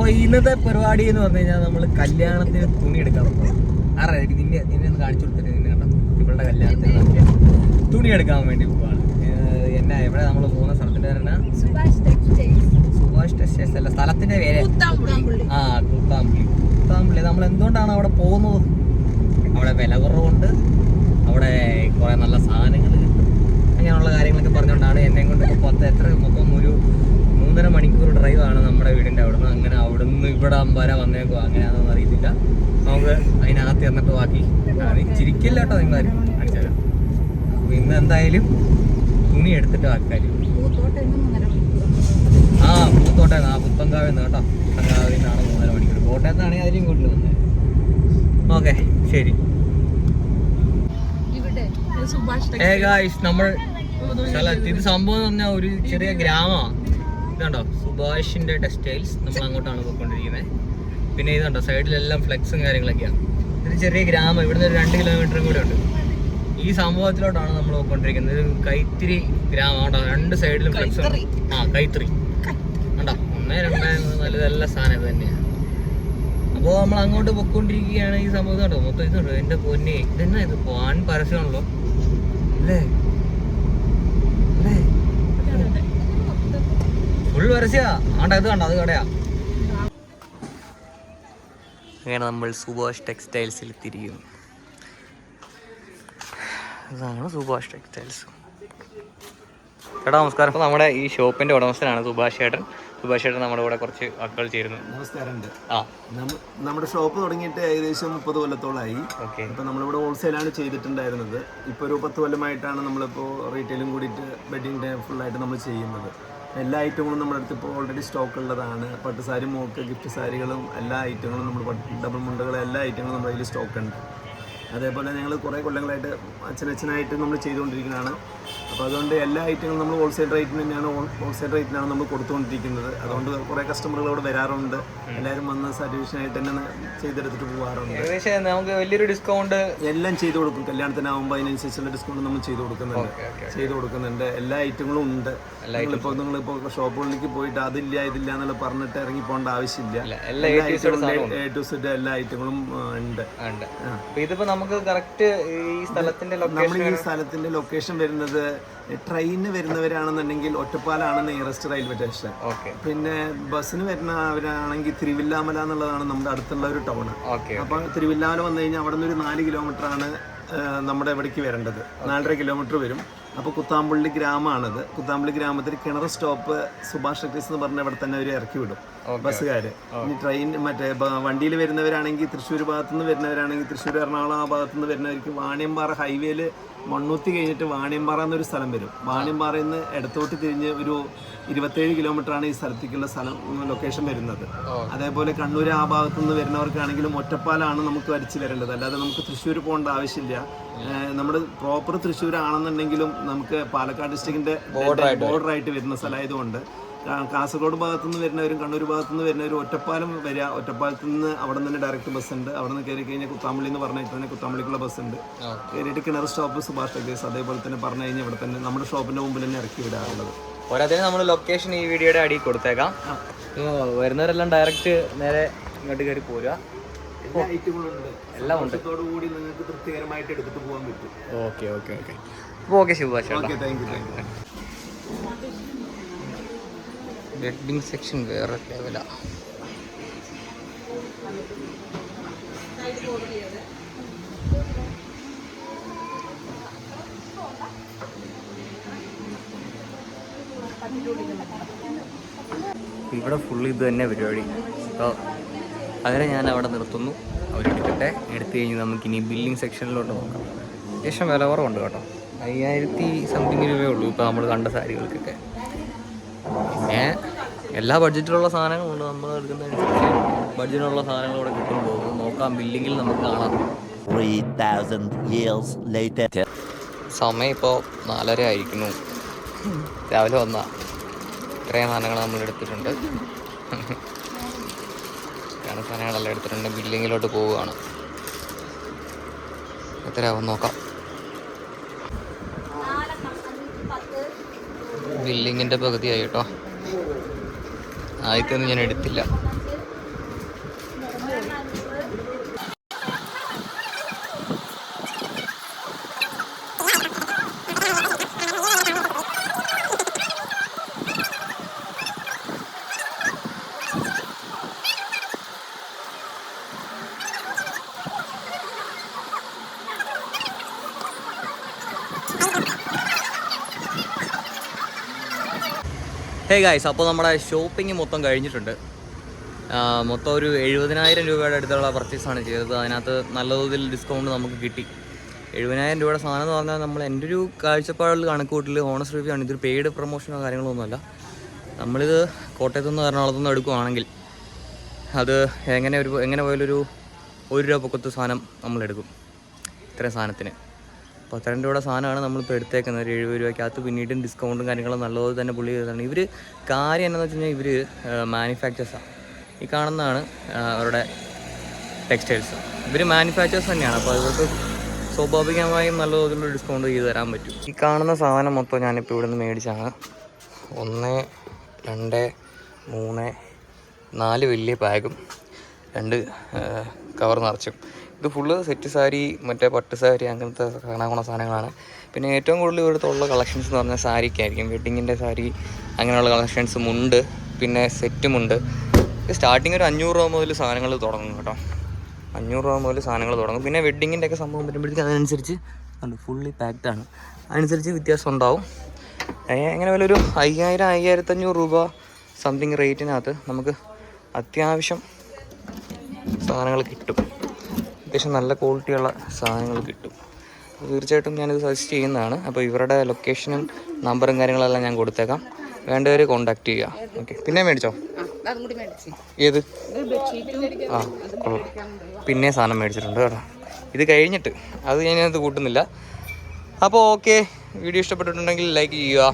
അപ്പൊ ഇന്നത്തെ പരിപാടി എന്ന് പറഞ്ഞു കഴിഞ്ഞാൽ നമ്മൾ കല്യാണത്തിന് തുണി എടുക്കാൻ ആരാ നിന്നെ നിന്നെ ഒന്ന് കാണിച്ചു കൊടുത്തിട്ട് നിന്നെ കണ്ടോ? ഇവളുടെ കല്യാണത്തിന് തുണി എടുക്കാൻ വേണ്ടി പോവാണ്. എന്നാ എവിടെ നമ്മൾ പോകുന്ന സ്ഥലത്തിന്റെ പേരെന്നാ? സുഭാഷ് ടെക്സ്റ്റൈൽസ്. അല്ല സ്ഥലത്തിന്റെ പേര്. ആ കൂത്താമ്പള്ളി കൂത്താമ്പള്ളി നമ്മൾ എന്തുകൊണ്ടാണ് അവിടെ പോകുന്നത്? അവിടെ വില കുറവുണ്ട്. അവിടെ കുറെ നല്ല സാധനങ്ങൾ അങ്ങനെയുള്ള കാര്യങ്ങളൊക്കെ പറഞ്ഞുകൊണ്ടാണ് എന്നെ കൊണ്ട് പത്ത് എത്ര മൊത്തം ഒരു മൂന്നര മണിക്കൂർ ഡ്രൈവാണ് നമ്മുടെ വീടിന്റെ അവിടുന്ന്. അങ്ങനെ അവിടുന്ന് ഇവിടെ വരെ വന്നേക്കോ അങ്ങനെയാണെന്ന് അറിയത്തില്ല. നമുക്ക് അതിനകത്ത് എന്നിട്ട് ബാക്കി ചിരിക്കില്ല കേട്ടോ നിങ്ങൾ കാണിച്ചാലും അപ്പോൾ ഇന്ന് എന്തായാലും തുണി എടുത്തിട്ട് ആക്കാൽ ആ പൂത്തോട്ടം ആ പുത്തങ്കാവിൽ നിന്ന് കേട്ടോ. പുത്തങ്കാവിൽ നിന്നാണ് മൂന്നര മണിക്കൂർ. കോട്ടയത്താണെങ്കിൽ അതിലും കൂടുതൽ വന്നത് ഓക്കെ ശരി. ഏ ഗായ്സ് നമ്മൾ സ്ഥലത്ത് ഇത് സംഭവം എന്ന് പറഞ്ഞാൽ ഒരു ചെറിയ ഗ്രാമമാണ് ഇതുണ്ടോ? സുഭാഷിന്റെ ടെക്സ്റ്റൈൽസ് നമ്മൾ അങ്ങോട്ടാണ് പോയിക്കൊണ്ടിരിക്കുന്നത്. പിന്നെ ഇതുണ്ടോ? സൈഡിലെല്ലാം ഫ്ലെക്സും കാര്യങ്ങളൊക്കെയാണ് ഇത് ചെറിയ ഗ്രാമം. ഇവിടുന്ന് ഒരു രണ്ട് കിലോമീറ്ററും കൂടെ ഉണ്ട്. ഈ സംഭവത്തിലോട്ടാണ് നമ്മൾ പോയിക്കൊണ്ടിരിക്കുന്നത്. ഒരു കൈത്തിരി ഗ്രാമം രണ്ട് സൈഡിലും ഫ്ലെക്സ് ആ കൈത്തിരി കണ്ടോ? ഒന്ന് രണ്ടായിരുന്നു നല്ല നല്ല സാധനം ഇത് തന്നെയാണ് അപ്പോൾ നമ്മൾ അങ്ങോട്ട് പൊയ്ക്കൊണ്ടിരിക്കുകയാണ് ഈ സംഭവം. കണ്ടോ മൊത്തം ഇതുണ്ടോ? എന്റെ പൊന്നെ. ഇതെന്നാ ഇത്? പോകാൻ പരസ്യമാണല്ലോ. അല്ലേ? ഫുൾ പരസ്യ. ആണ്ട ഇത് കണ്ടോ? അത് കടയാ. അങ്ങനെ നമ്മൾ സുഭാഷ് ടെക്സ്റ്റൈൽസിൽ തിരിയും ഇതാണ് സുഭാഷ് ടെക്സ്റ്റൈൽസ്. ചേട്ടാ നമസ്കാരം. അപ്പോൾ നമ്മുടെ ഈ ഷോപ്പിന്റെ ഉടമസ്ഥനാണ് സുഭാഷ് ചേട്ടൻ സുഭാഷ് ചേട്ടൻ നമ്മുടെ കൂടെ കുറച്ച് വാക്കുകൾ ചേരുന്നു. നമസ്കാരം ആ. നമ്മ- നമ്മുടെ ഷോപ്പ് തുടങ്ങിയിട്ട് ഏകദേശം മുപ്പത് കൊല്ലത്തോളമായി ഓക്കെ. ഇപ്പൊ നമ്മളിവിടെ ഹോൾസെയിലാണ് ചെയ്തിട്ടുണ്ടായിരുന്നത്. ഇപ്പൊ ഒരു പത്ത് കൊല്ലമായിട്ടാണ് നമ്മളിപ്പോ റീറ്റെയിലും കൂടിയിട്ട് വെഡിങ് ഫുള്ളായിട്ട് നമ്മൾ ചെയ്യുന്നത്. എല്ലാ ഐറ്റങ്ങളും നമ്മുടെ അടുത്ത് ഇപ്പോൾ ഓൾറെഡി സ്റ്റോക്ക് ഉള്ളതാണ്. പട്ടുസാരി മോക്ക് ഗിഫ്റ്റ് സാരികളും എല്ലാ ഐറ്റങ്ങളും നമ്മൾ ഡബിൾ മുണ്ടകളും എല്ലാ ഐറ്റങ്ങളും നമ്മുടെ കയ്യിൽ സ്റ്റോക്ക് ഉണ്ട്. അതേപോലെ ഞങ്ങൾ കുറേ കൊല്ലങ്ങളായിട്ട് അച്ഛനച്ഛനായിട്ട് നമ്മൾ ചെയ്തുകൊണ്ടിരിക്കുന്നതാണ്. അപ്പോൾ അതുകൊണ്ട് എല്ലാ ഐറ്റങ്ങളും നമ്മൾ ഹോൾസെയിൽ റേറ്റിന് തന്നെയാണ് ഹോൾസെയിൽ റേറ്റിനാണ് നമ്മൾ കൊടുത്തുകൊണ്ടിരിക്കുന്നത്. അതുകൊണ്ട് കുറേ കസ്റ്റമറുകൾ ഇവിടെ വരാറുണ്ട്. എല്ലാവരും വന്ന് സാറ്റിസ്ഫാക്ഷനായിട്ട് തന്നെ ചെയ്തെടുത്തിട്ട് പോകാറുണ്ട് ഏകദേശം നമുക്ക് വലിയൊരു ഡിസ്കൗണ്ട് എല്ലാം ചെയ്തു കൊടുക്കും. കല്യാണത്തിനാവുമ്പോൾ അതിനനുസരിച്ചുള്ള ഡിസ്കൗണ്ട് നമ്മൾ ചെയ്തു കൊടുക്കുന്നുണ്ട്. ചെയ്തു കൊടുക്കുന്നുണ്ട്. എല്ലാ ഐറ്റങ്ങളും ഉണ്ട്. നിങ്ങളിപ്പോൾ നിങ്ങളിപ്പോൾ ഷോപ്പുകളിലേക്ക് പോയിട്ട് അതില്ല ഇതില്ല എന്നുള്ള പറഞ്ഞിട്ട് ഇറങ്ങി പോകേണ്ട ആവശ്യമില്ല എല്ലാ ഐറ്റങ്ങളും എല്ലാ ഐറ്റങ്ങളും ഉണ്ട്. ഇതിപ്പോൾ നമുക്ക് കറക്റ്റ് ഈ സ്ഥലത്തിന്റെ നമ്മൾ ലൊക്കേഷൻ ഈ സ്ഥലത്തിന്റെ ലൊക്കേഷൻ വരുന്നത് ട്രെയിനിന് വരുന്നവരാണെന്നുണ്ടെങ്കിൽ ഒറ്റപ്പാലാണ് നിയറസ്റ്റ് റെയിൽവേ സ്റ്റേഷൻ ഓക്കെ പിന്നെ ബസ്സിന് വരുന്നവരാണെങ്കിൽ തിരുവില്ലാമല എന്നുള്ളതാണ് നമ്മുടെ അടുത്തുള്ള ഒരു ടൗൺ അപ്പോൾ തിരുവില്ലാമല വന്നു കഴിഞ്ഞാൽ അവിടെ നിന്ന് ഒരു നാല് കിലോമീറ്റർ ആണ് നമ്മുടെ ഇവിടേക്ക് വരേണ്ടത്. നാലര കിലോമീറ്റർ വരും. അപ്പോൾ കുത്താമ്പള്ളി ഗ്രാമമാണത്. കുത്താമ്പള്ളി ഗ്രാമത്തിൽ കിണർ സ്റ്റോപ്പ് സുഭാഷ് ടെക്ടീസ് എന്ന് പറഞ്ഞ അവിടെ തന്നെ അവർ ഇറക്കി വിടും. ബസ്സുകാർ ഇനി ട്രെയിൻ മറ്റേ വണ്ടിയിൽ വരുന്നവരാണെങ്കിൽ തൃശ്ശൂർ ഭാഗത്തു നിന്ന് വരുന്നവരാണെങ്കിൽ തൃശ്ശൂർ എറണാകുളം ആ ഭാഗത്തു നിന്ന് വരുന്നവർക്ക് വാണിയമ്പാറ ഹൈവേയിൽ മണ്ണൂത്തി കഴിഞ്ഞിട്ട് വാണിയമ്പാറ എന്നൊരു സ്ഥലം വരും. വാണിയമ്പാറയിൽ നിന്ന് ഇടത്തോട്ട് തിരിഞ്ഞ് ഒരു ഇരുപത്തേഴ് കിലോമീറ്റർ ആണ് ഈ സ്ഥലത്തേക്കുള്ള സ്ഥലം ലൊക്കേഷൻ വരുന്നത്. അതേപോലെ കണ്ണൂർ ആ ഭാഗത്തു നിന്ന് വരുന്നവർക്കാണെങ്കിലും ഒറ്റപ്പാലാണ് നമുക്ക് വരച്ച് വരേണ്ടത്. അല്ലാതെ നമുക്ക് തൃശ്ശൂർ പോകേണ്ട ആവശ്യമില്ല. നമ്മുടെ പ്രോപ്പർ തൃശ്ശൂരാണെന്നുണ്ടെങ്കിലും നമുക്ക് പാലക്കാട് ഡിസ്ട്രിക്റ്റിന്റെ ബോർഡർ ആയിട്ട് വരുന്ന സ്ഥലമായതുകൊണ്ട് കാസർഗോഡ് ഭാഗത്തു നിന്ന് വരുന്നവരും കണ്ണൂർ ഭാഗത്തു നിന്ന് വരുന്നവരും ഒറ്റപ്പാലം വരിക ഒറ്റപ്പാലത്ത് നിന്ന് അവിടെ നിന്ന് തന്നെ ഡയറക്റ്റ് ബസ് ഉണ്ട്. അവിടെ നിന്ന് കയറി കഴിഞ്ഞാൽ കുത്താമ്പള്ളി എന്ന് പറഞ്ഞിട്ട് തന്നെ കുത്താമ്പള്ളിക്കുള്ള ബസ് ഉണ്ട്. കയറിയിട്ട് കിണർ സ്റ്റോപ്പ് സുഭാഷ് ടെക്സ് അതേപോലെ തന്നെ പറഞ്ഞു കഴിഞ്ഞാൽ ഇവിടെ തന്നെ നമ്മുടെ ഷോപ്പിന്റെ മുമ്പിൽ തന്നെ ഇറക്കി വിടാറുള്ളത്. പോരാത്തതിന് നമ്മൾ ലൊക്കേഷൻ ഈ വീഡിയോയുടെ അടിയിൽ കൊടുത്തേക്കാം. വരുന്നവരെല്ലാം ഡയറക്റ്റ് നേരെ ഇങ്ങോട്ട് കയറി പോരുക. എല്ലാ എല്ലാം ഉണ്ട്. കൂടി നിങ്ങൾക്ക് തൃപ്തികരമായിട്ട് എടുത്തിട്ട് പോകാൻ പറ്റും. Okay okay okay. അപ്പോൾ okay Shivabhasha okay thank you thank you wedding section വേറെ ലെവലാ ഇവിടെ ഫുള്ള് ഇത് തന്നെ പരിപാടി. അപ്പോൾ അതിനെ ഞാൻ അവിടെ നിർത്തുന്നു. അവരെടുക്കട്ടെ. എടുത്തു കഴിഞ്ഞ് നമുക്കിനി ബില്ലിംഗ് സെക്ഷനിലോട്ട് നോക്കാം. അത്യാവശ്യം വില കുറവുണ്ട് കേട്ടോ. അയ്യായിരത്തി സംതിങ് രൂപയേ ഉള്ളൂ ഇപ്പോൾ നമ്മൾ കണ്ട സാരികൾക്കൊക്കെ. പിന്നെ എല്ലാ ബഡ്ജറ്റിലുള്ള സാധനങ്ങളുണ്ട് നമ്മൾ എടുക്കുന്നതനുസരിച്ച് ബഡ്ജറ്റിലുള്ള സാധനങ്ങൾ ഇവിടെ കിട്ടും പോകും നോക്കാം. ബില്ലിങ്ങിൽ നമുക്ക് കാണാം. 3,000 years later. സമയം ഇപ്പോൾ നാലര ആയിരിക്കുന്നു. രാവിലെ വന്ന ഇത്രയും സാധനങ്ങൾ നമ്മൾ എടുത്തിട്ടുണ്ട്. ഇത്രയും സാധനങ്ങളെല്ലാം എടുത്തിട്ടുണ്ട്. ബില്ലിങ്ങിലോട്ട് പോവുകയാണ്. എത്രയാവും നോക്കാം. ബില്ലിങ്ങിന്റെ പകുതിയായി കേട്ടോ. ആദ്യത്തെ ഒന്നും ഞാൻ എടുത്തില്ല. ഹേ ഗായ്സ് അപ്പോൾ നമ്മുടെ ഷോപ്പിംഗ് മൊത്തം കഴിഞ്ഞിട്ടുണ്ട്. മൊത്തം ഒരു എഴുപതിനായിരം രൂപയുടെ അടുത്തുള്ള പർച്ചേസാണ് ചെയ്തത്. അതിനകത്ത് നല്ല തോതിൽ ഡിസ്കൗണ്ട് നമുക്ക് കിട്ടി. എഴുപതിനായിരം രൂപയുടെ സാധനം എന്ന് പറഞ്ഞാൽ നമ്മൾ എന്റെ ഒരു കാഴ്ചപ്പാടിൽ കണക്കൂട്ടിൽ ഓണസ് റിവ്യൂ ആണ്. ഇതൊരു പെയ്ഡ് പ്രൊമോഷനോ കാര്യങ്ങളോ ഒന്നുമല്ല. നമ്മളിത് കോട്ടയത്തു നിന്ന് എറണാകുളത്തു നിന്ന് എടുക്കുവാണെങ്കിൽ അത് എങ്ങനെ ഒരു എങ്ങനെ പോയാലൊരു ഒരു രൂപ പൊക്കത്ത് സാധനം നമ്മളെടുക്കും. ഇത്രയും സാധനത്തിന്. പത്തരണ്ട് രൂപയുടെ സാധനമാണ് നമ്മളിപ്പോൾ എടുത്തേക്കുന്നത്. ഒരു എഴുപത് രൂപയ്ക്കകത്ത് പിന്നീടും ഡിസ്കൗണ്ടും കാര്യങ്ങളും നല്ലതുപോലെ തന്നെ പുള്ളി ചെയ്തതാണ് ഇവർ കാര്യം എന്താണെന്ന് വെച്ച് കഴിഞ്ഞാൽ ഇവർ മാനുഫാക്ചേഴ്സാണ് ഈ കാണുന്നതാണ് അവരുടെ ടെക്സ്റ്റൈൽസ് ഇവർ മാനുഫാക്ചേഴ്സ് തന്നെയാണ്. അപ്പോൾ ഇവർക്ക് സ്വാഭാവികമായും നല്ല തോതിലുള്ള ഡിസ്കൗണ്ട് ചെയ്ത് തരാൻ പറ്റും. ഈ കാണുന്ന സാധനം മൊത്തം ഞാനിപ്പോൾ ഇവിടെ നിന്ന് മേടിച്ചാണ്. ഒന്ന് രണ്ട് മൂന്ന് നാല് വലിയ ബാഗും രണ്ട് കവർ നിറച്ചും. ഇത് ഫുള്ള് സെറ്റ് സാരി മറ്റേ പട്ട് സാരി അങ്ങനത്തെ പോണ സാധനങ്ങളാണ്. പിന്നെ ഏറ്റവും കൂടുതൽ ഇവിടുത്തെ ഉള്ള കളക്ഷൻസ് എന്ന് പറഞ്ഞാൽ സാരിക്കായിരിക്കും വെഡ്ഡിങ്ങിന്റെ സാരി അങ്ങനെയുള്ള കളക്ഷൻസും ഉണ്ട് പിന്നെ സെറ്റുമുണ്ട് സ്റ്റാർട്ടിങ് ഒരു അഞ്ഞൂറ് രൂപ മുതൽ സാധനങ്ങൾ തുടങ്ങും കേട്ടോ. അഞ്ഞൂറ് രൂപ മുതൽ സാധനങ്ങൾ തുടങ്ങും. പിന്നെ വെഡ്ഡിങ്ങിന്റെ ഒക്കെ സംഭവം വരുമ്പോഴത്തേക്ക് അതിനനുസരിച്ച് ഫുള്ളി പാക്ഡാണ് അതിനനുസരിച്ച് വ്യത്യാസം ഉണ്ടാവും. അങ്ങനെ വല്ല ഒരു അയ്യായിരം അയ്യായിരത്തഞ്ഞൂറ് രൂപ സംതിങ് റേറ്റിനകത്ത് നമുക്ക് അത്യാവശ്യം സാധനങ്ങൾ കിട്ടും. അത്യാവശ്യം നല്ല ക്വാളിറ്റിയുള്ള സാധനങ്ങൾ കിട്ടും. തീർച്ചയായിട്ടും ഞാനിത് സജസ്റ്റ് ചെയ്യുന്നതാണ്. അപ്പോൾ ഇവരുടെ ലൊക്കേഷനും നമ്പറും കാര്യങ്ങളെല്ലാം ഞാൻ കൊടുത്തേക്കാം. വേണ്ടവർ കോണ്ടാക്ട് ചെയ്യുക. ഓക്കെ പിന്നെ മേടിച്ചോ? ഏത്? ആ പിന്നെ സാധനം മേടിച്ചിട്ടുണ്ട് കേട്ടോ. ഇത് കഴിഞ്ഞിട്ട്. അത് ഞാനത് കൂട്ടുന്നില്ല. അപ്പോൾ ഓക്കെ വീഡിയോ ഇഷ്ടപ്പെട്ടിട്ടുണ്ടെങ്കിൽ ലൈക്ക് ചെയ്യുക.